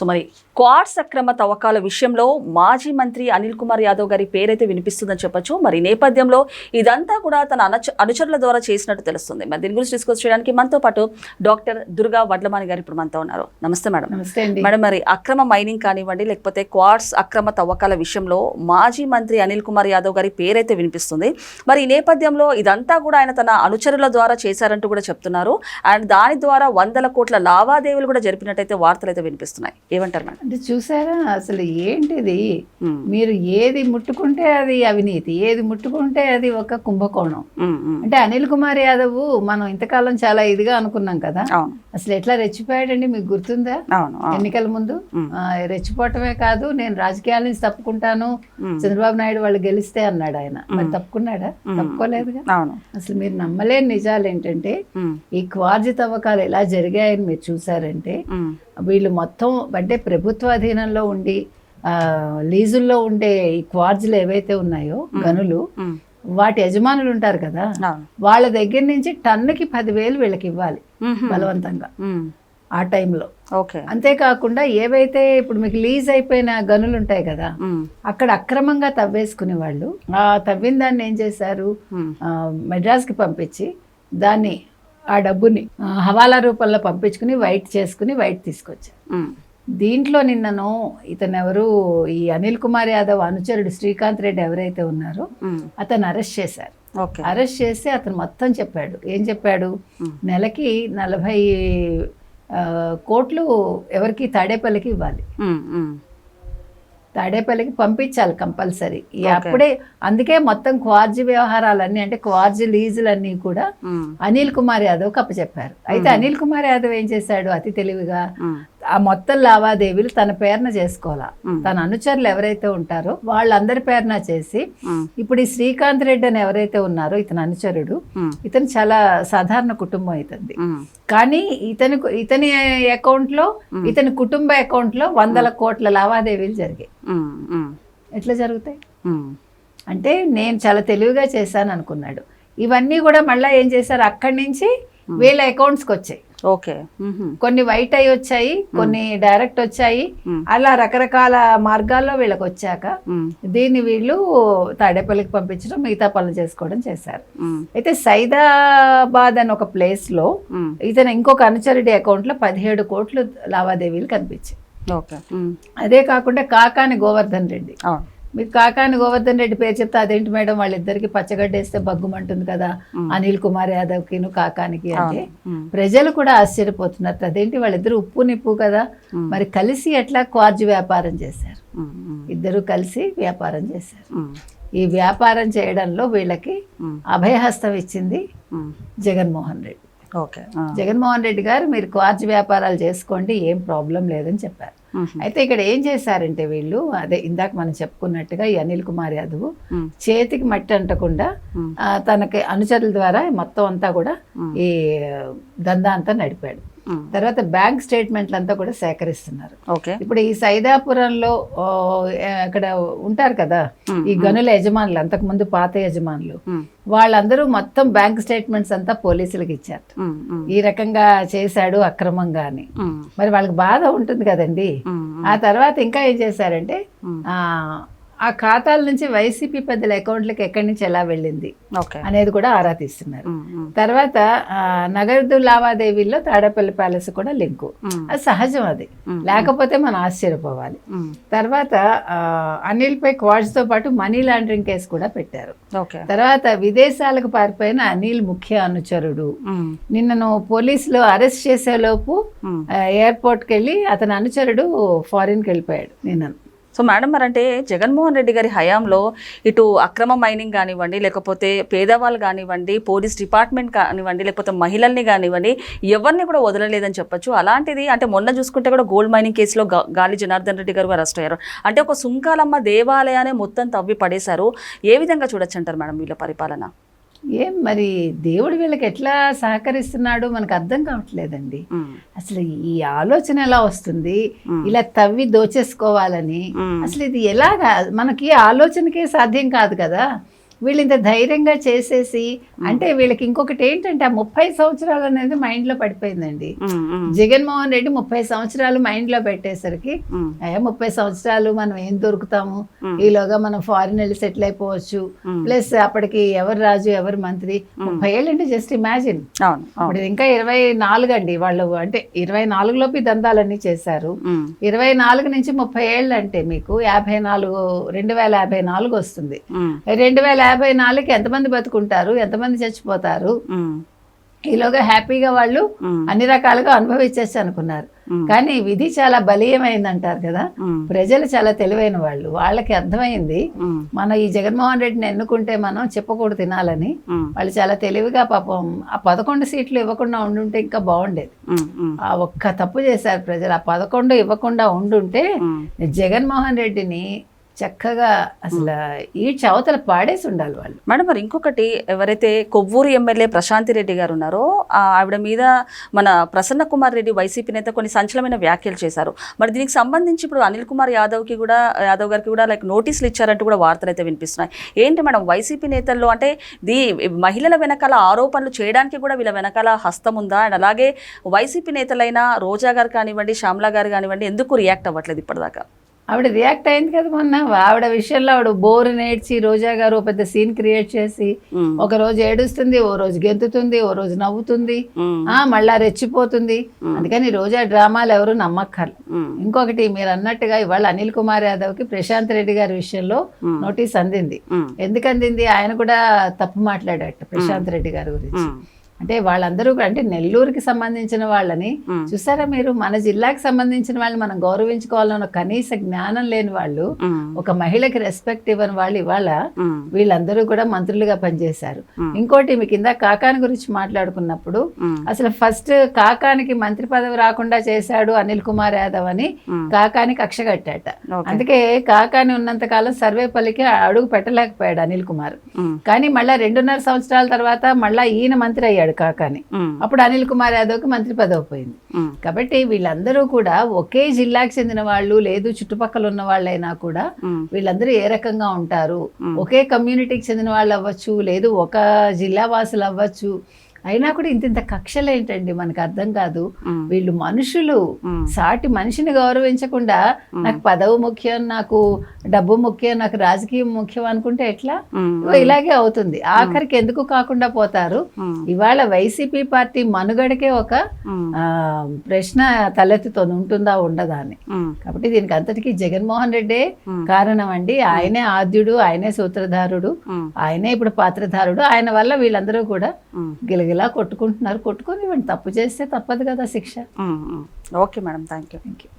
So మరి quads అక్రమ తవ్వకాల విషయంలో మాజీ మంత్రి అనిల్ కుమార్ యాదవ్ గారి పేరైతే వినిపిస్తుందని చెప్పొచ్చు. మరి నేపథ్యంలో ఇదంతా కూడా తన అనుచ అనుచరుల ద్వారా చేసినట్టు తెలుస్తుంది. మరి దీని గురించి డిస్కస్ చేయడానికి మనతో పాటు డాక్టర్ దుర్గా వడ్లమాని గారు ఇప్పుడు మనతో ఉన్నారు. నమస్తే మేడం. నమస్తే మేడం మరి అక్రమ మైనింగ్ కానివ్వండి లేకపోతే క్వాడ్స్ అక్రమ తవ్వకాల విషయంలో మాజీ మంత్రి అనిల్ కుమార్ యాదవ్ గారి పేరైతే వినిపిస్తుంది. మరి ఈ నేపథ్యంలో ఇదంతా కూడా ఆయన తన అనుచరుల ద్వారా చేశారంటూ కూడా చెప్తున్నారు. అండ్ దాని ద్వారా వందల కోట్ల లావాదేవీలు కూడా జరిపినట్టయితే వార్తలు అయితే వినిపిస్తున్నాయి. ఏమంటారు మేడం అంటే చూసారా అసలు ఏంటిది. మీరు ఏది ముట్టుకుంటే అది అవినీతి ఏది ముట్టుకుంటే అది ఒక కుంభకోణం. అంటే అనిల్ కుమార్ యాదవ్ మనం ఇంతకాలం చాలా ఇదిగా అనుకున్నాం కదా అసలు ఎట్లా రెచ్చిపోయాడండి మీకు గుర్తుందా. ఎన్నికల ముందు రెచ్చిపోవటమే కాదు నేను రాజకీయాల నుంచి తప్పుకుంటాను. చంద్రబాబు నాయుడు వాళ్ళు గెలిస్తే అన్నాడు ఆయన మరి. తప్పుకున్నాడా. తప్పుకోలేదుగా అసలు మీరు నమ్మలేని నిజాలు ఏంటంటే. ఈ క్వార్జి తవ్వకాలు ఎలా జరిగాయని మీరు చూసారంటే. వీళ్ళు మొత్తం అంటే ప్రభుత్వ అధీనంలో ఉండి లీజుల్లో ఉండే ఈ క్వార్జ్లు ఏవైతే ఉన్నాయో గనులు. వాటి యజమానులు ఉంటారు కదా వాళ్ళ దగ్గర నుంచి టన్నుకి పదివేలు వీళ్ళకి ఇవ్వాలి. బలవంతంగా. ఆ టైంలో ఓకే అంతేకాకుండా ఏవైతే ఇప్పుడు మీకు లీజ్ అయిపోయిన గనులు ఉంటాయి కదా. అక్కడ అక్రమంగా తవ్వేసుకునే వాళ్ళు ఆ తవ్విన దాన్ని ఏం చేశారు మెడ్రాస్కి పంపించి దాన్ని ఆ డబ్బుని హవాలా రూపంలో పంపించుకుని వైట్ చేసుకుని వైట్ తీసుకొచ్చారు. దీంట్లో నిన్నను ఇతను ఎవరు ఈ అనిల్ కుమార్ యాదవ్ అనుచరుడు శ్రీకాంత్ రెడ్డి ఎవరైతే ఉన్నారో. అతను అరెస్ట్ చేశారు ఓకే అరెస్ట్ చేసి అతను మొత్తం చెప్పాడు ఏం చెప్పాడు. నెలకి నలభై కోట్లు ఎవరికి తాడేపల్లికి ఇవ్వాలి. తాడేపల్లికి పంపించాలి కంపల్సరీ. అప్పుడే అందుకే మొత్తం క్వార్జీ వ్యవహారాలన్నీ అంటే క్వార్జీ లీజులన్నీ కూడా. అనిల్ కుమార్ యాదవ్ చెప్పారు అయితే అనిల్ కుమార్ యాదవ్ ఏం చేశాడు అతి తెలివిగా. ఆ మొత్తం లావాదేవీలు తన పేరున చేసుకోవాలా. తన అనుచరులు ఎవరైతే ఉంటారో వాళ్ళందరి పేరున చేసి. ఇప్పుడు ఈ శ్రీకాంత్ రెడ్డి అని ఎవరైతే ఉన్నారో ఇతని అనుచరుడు. ఇతను చాలా సాధారణ కుటుంబం ఇతంది మ్మ్. కానీ ఇతని ఇతని అకౌంట్లో ఇతని కుటుంబ అకౌంట్లో వందల కోట్ల లావాదేవీలు జరిగాయి. ఎట్లా జరుగుతాయి. అంటే నేను చాలా తెలివిగా చేశాను అనుకున్నాడు ఇవన్నీ కూడా మళ్ళీ ఏం చేశారు అక్కడి నుంచి వీళ్ళ అకౌంట్స్కి వచ్చాయి ఓకే. కొన్ని వైట్ అయి వచ్చాయి కొన్ని డైరెక్ట్ వచ్చాయి. అలా రకరకాల మార్గాల్లో వీళ్ళకి వచ్చాక. దీన్ని వీళ్ళు తాడేపల్లికి పంపించడం మిగతా పనులు చేసుకోవడం చేశారు. అయితే సైదాబాద్ అని ఒక ప్లేస్లో మ్మ్. ఇతను ఇంకొక అనుచరుడి అకౌంట్లో పదిహేడు కోట్లు లావాదేవీలు కనిపించాయి ఓకే. అదే కాకుండా కాకాని గోవర్ధన్ రెడ్డి మీకు కాకాని గోవర్ధన్ రెడ్డి పేరు చెప్తే అదేంటి మేడం వాళ్ళిద్దరికి పచ్చగడ్డ వేస్తే బగ్గుమంటుంది కదా. అనిల్ కుమార్ యాదవ్కి కాకానికి అంటే. ప్రజలు కూడా ఆశ్చర్యపోతున్నారు అదేంటి వాళ్ళిద్దరు ఉప్పు నిప్పు కదా. మరి కలిసి ఎట్లా క్వార్జ్ వ్యాపారం చేశారు. ఇద్దరు కలిసి వ్యాపారం చేశారు. ఈ వ్యాపారం చేయడంలో వీళ్ళకి. అభయహస్తం ఇచ్చింది. జగన్మోహన్ రెడ్డి ఓకే. జగన్మోహన్ రెడ్డి గారు మీరు క్వార్జ్ వ్యాపారాలు చేసుకోండి ఏం ప్రాబ్లం లేదని చెప్పారు. అయితే ఇక్కడ ఏం చేశారంటే వీళ్ళు అదే ఇందాక మనం చెప్పుకున్నట్టుగా ఈ అనిల్ కుమార్ యాదవ్. చేతికి మట్టి అంటకుండా తనకి అనుచరుల ద్వారా మొత్తం అంతా కూడా. ఈ దందా అంతా నడిపాడు. తర్వాత బ్యాంక్ స్టేట్మెంట్లు అంతా కూడా సేకరిస్తున్నారు ఇప్పుడు ఈ సైదాపురంలో ఓ, అక్కడ ఉంటారు కదా. ఈ గనుల యజమానులు అంతకుముందు పాత యజమానులు. వాళ్ళందరూ మొత్తం బ్యాంక్ స్టేట్మెంట్స్ అంతా పోలీసులకు ఇచ్చారు. ఈ రకంగా చేశాడు అక్రమంగా అని. మరి వాళ్ళకి బాధ ఉంటుంది కదండి. ఆ తర్వాత ఇంకా ఏం చేశారంటే. ఆ ఖాతాల నుంచి వైసీపీ పెద్దల అకౌంట్లకు ఎక్కడి నుంచి ఎలా వెళ్ళింది అనేది కూడా ఆరా తీస్తున్నారు. తర్వాత నగదు లావాదేవీల్లో తాడేపల్లి ప్యాలెస్ కూడా లింకు. అది సహజం అది. లేకపోతే మనం ఆశ్చర్యపోవాలి. తర్వాత అనిల్పై క్వాడ్స్తో పాటు మనీ లాండరింగ్ కేసు కూడా పెట్టారు తర్వాత విదేశాలకు పారిపోయిన అనిల్ ముఖ్య అనుచరుడు. నిన్నను పోలీసులు అరెస్ట్ చేసేలోపు ఎయిర్పోర్ట్కి వెళ్ళి అతని అనుచరుడు ఫారిన్కి వెళ్ళిపోయాడు నిన్న సో మేడం మరి అంటే జగన్మోహన్ రెడ్డి గారి హయాంలో ఇటు అక్రమ మైనింగ్ కానివ్వండి లేకపోతే పేదవాళ్ళు కానివ్వండి పోలీస్ డిపార్ట్మెంట్ కానివ్వండి లేకపోతే మహిళల్ని కానివ్వండి ఎవరిని కూడా వదలలేదని చెప్పొచ్చు. అలాంటిది అంటే మొన్న చూసుకుంటే కూడా గోల్డ్ మైనింగ్ కేసులో గాలి జనార్దన్ రెడ్డి గారు అరెస్ట్ అయ్యారు. అంటే ఒక సుంకాలమ్మ దేవాలయాన్ని మొత్తం తవ్వి పడేశారు. ఏ విధంగా చూడొచ్చు అంటారు మేడం వీళ్ళ పరిపాలన? ఏం మరి దేవుడు వీళ్ళకి ఎట్లా సహకరిస్తున్నాడో మనకు అర్థం కావట్లేదండి. అసలు ఈ ఆలోచన ఎలా వస్తుంది. ఇలా తవ్వి దోచేసుకోవాలని. అసలు ఇది ఎలాగా మనకి ఆలోచనకే సాధ్యం కాదు కదా వీళ్ళు ఇంత ధైర్యంగా చేసేసి అంటే వీళ్ళకి ఇంకొకటి ఏంటంటే ఆ ముప్పై సంవత్సరాలు అనేది మైండ్లో పడిపోయిందండి జగన్మోహన్ రెడ్డి ముప్పై సంవత్సరాలు మైండ్లో పెట్టేసరికి ముప్పై సంవత్సరాలు మనం ఏం దొరుకుతాము. ఈలోగా మనం ఫారిన్ వెళ్ళి సెటిల్ అయిపోవచ్చు. ప్లస్ అప్పటికి ఎవరు రాజు ఎవరు మంత్రి? ముప్పై ఏళ్ళు అంటే జస్ట్ ఇమాజిన్. ఇప్పుడు ఇంకా ఇరవై నాలుగు అండి వాళ్ళు అంటే ఇరవై నాలుగులోపు ఈ దందాలన్నీ చేశారు. ఇరవై నాలుగు నుంచి ముప్పై ఏళ్ళు అంటే మీకు యాభై నాలుగు రెండు వేల యాభై నాలుగు వస్తుంది. రెండు వేల యాభై నాలుగుకి ఎంతమంది బతుకుంటారు? ఎంతమంది చచ్చిపోతారు? ఈలోగా హ్యాపీగా వాళ్ళు అన్ని రకాలుగా అనుభవించేసి అనుకున్నారు. కానీ విధి చాలా బలీయమైంది అంటారు కదా ప్రజలు చాలా తెలివైన వాళ్ళు. వాళ్ళకి అర్థమైంది మనం ఈ జగన్మోహన్ రెడ్డిని ఎన్నుకుంటే మనం చెప్పకూడదు తినాలని. వాళ్ళు చాలా తెలివిగా పాపం ఆ పదకొండు సీట్లు ఇవ్వకుండా ఉండుంటే ఇంకా బాగుండేది. ఆ ఒక్క తప్పు చేశారు ప్రజలు. ఆ పదకొండు ఇవ్వకుండా ఉండుంటే. జగన్మోహన్ రెడ్డిని చక్కగా అసలు ఈడ్చి అవతల పాడేసి ఉండాలి వాళ్ళు. మేడం మరి ఇంకొకటి ఎవరైతే కొవ్వూరు ఎమ్మెల్యే ప్రశాంతి రెడ్డి గారు ఉన్నారో ఆవిడ మీద మన ప్రసన్న కుమార్ రెడ్డి వైసీపీ నేత కొన్ని సంచలనమైన వ్యాఖ్యలు చేశారు. మరి దీనికి సంబంధించి ఇప్పుడు అనిల్ కుమార్ యాదవ్కి కూడా యాదవ్ గారికి కూడా లైక్ నోటీసులు ఇచ్చారంటూ కూడా వార్తలు అయితే వినిపిస్తున్నాయి. ఏంటి మేడం వైసీపీ నేతల్లో అంటే దీ మహిళల వెనకాల ఆరోపణలు చేయడానికి కూడా వీళ్ళ వెనకాల హస్తం ఉందా? అండ్ అలాగే వైసీపీ నేతలైన రోజా గారు కానివ్వండి శ్యామ్లా గారు కానివ్వండి ఎందుకు రియాక్ట్ అవ్వట్లేదు ఇప్పటిదాకా? ఆవిడ రియాక్ట్ అయింది కదా మొన్న. ఆవిడ విషయంలో ఆవిడ బోరు నేర్చి రోజా గారు పెద్ద సీన్ క్రియేట్ చేసి ఒక రోజు ఏడుస్తుంది ఓ రోజు గెంతుతుంది ఓ రోజు నవ్వుతుంది. ఆ మళ్ళా రెచ్చిపోతుంది. అందుకని రోజా డ్రామాలు ఎవరు నమ్మక్కర్లు. ఇంకొకటి మీరు అన్నట్టుగా ఇవాళ అనిల్ కుమార్ యాదవ్కి ప్రశాంత్ రెడ్డి గారి విషయంలో నోటీస్ అందింది. ఎందుకు అందింది? ఆయన కూడా తప్పు మాట్లాడట ప్రశాంత్ రెడ్డి గారి గురించి. అంటే వాళ్ళందరూ కూడా- అంటే నెల్లూరుకి సంబంధించిన వాళ్ళని. చూసారా మీరు? మన జిల్లాకి సంబంధించిన వాళ్ళని మనం గౌరవించుకోవాలన్న కనీస జ్ఞానం లేని వాళ్ళు ఒక మహిళకి రెస్పెక్ట్ ఇవ్వని వాళ్ళు ఇవాళ వీళ్ళందరూ కూడా మంత్రులుగా పనిచేశారు. ఇంకోటి మీకు కింద కాకాని గురించి మాట్లాడుకున్నప్పుడు అసలు ఫస్ట్ కాకానికి మంత్రి పదవి రాకుండా చేశాడు అనిల్ కుమార్ యాదవ్ అని మ్మ్. కాకాని కక్ష కట్టాట. అందుకే కాకాని ఉన్నంత కాలం సర్వేపల్లికి అడుగు పెట్టలేకపోయాడు అనిల్ కుమార్. కానీ మళ్ళా రెండున్నర సంవత్సరాల తర్వాత మళ్ళా ఈయన మంత్రి అయ్యాడు. కాకాని. ఉమ్, అప్పుడు అనిల్ కుమార్ యాదవ్కి మంత్రి పదవి పోయింది. కాబట్టి వీళ్ళందరూ కూడా ఒకే జిల్లాకు చెందిన వాళ్ళు లేదు చుట్టుపక్కల ఉన్న వాళ్ళైనా కూడా వీళ్ళందరూ ఏ రకంగా ఉంటారు? ఒకే కమ్యూనిటీకి చెందిన వాళ్ళు అవ్వచ్చు లేదు ఒక జిల్లా వాసులు అవ్వచ్చు అయినా కూడా ఇంత ఇంత కక్షలు ఏంటండి? మనకు అర్థం కాదు. వీళ్ళు మనుషులు. సాటి మనిషిని గౌరవించకుండా నాకు పదవి ముఖ్యం నాకు డబ్బు ముఖ్యం నాకు రాజకీయం ముఖ్యం అనుకుంటే ఎట్లా? ఇలాగే అవుతుంది. ఆఖరికి ఎందుకు కాకుండా పోతారు? ఇవాళ వైసీపీ పార్టీ మనుగడకే ఒక ప్రశ్న తలెత్తుతోంది ఉంటుందా ఉండదా అని. కాబట్టి దీనికి అంతటికీ జగన్మోహన్ రెడ్డే కారణం అండి. ఆయనే ఆద్యుడు ఆయనే సూత్రధారుడు ఆయనే ఇప్పుడు పాత్రధారుడు. ఆయన వల్ల వీళ్ళందరూ కూడా ఉమ్, గిలగిలా కొట్టుకుంటున్నారు కొట్టుకొని తప్పు చేస్తే తప్పదు కదా శిక్ష. Okay madam thank you thank you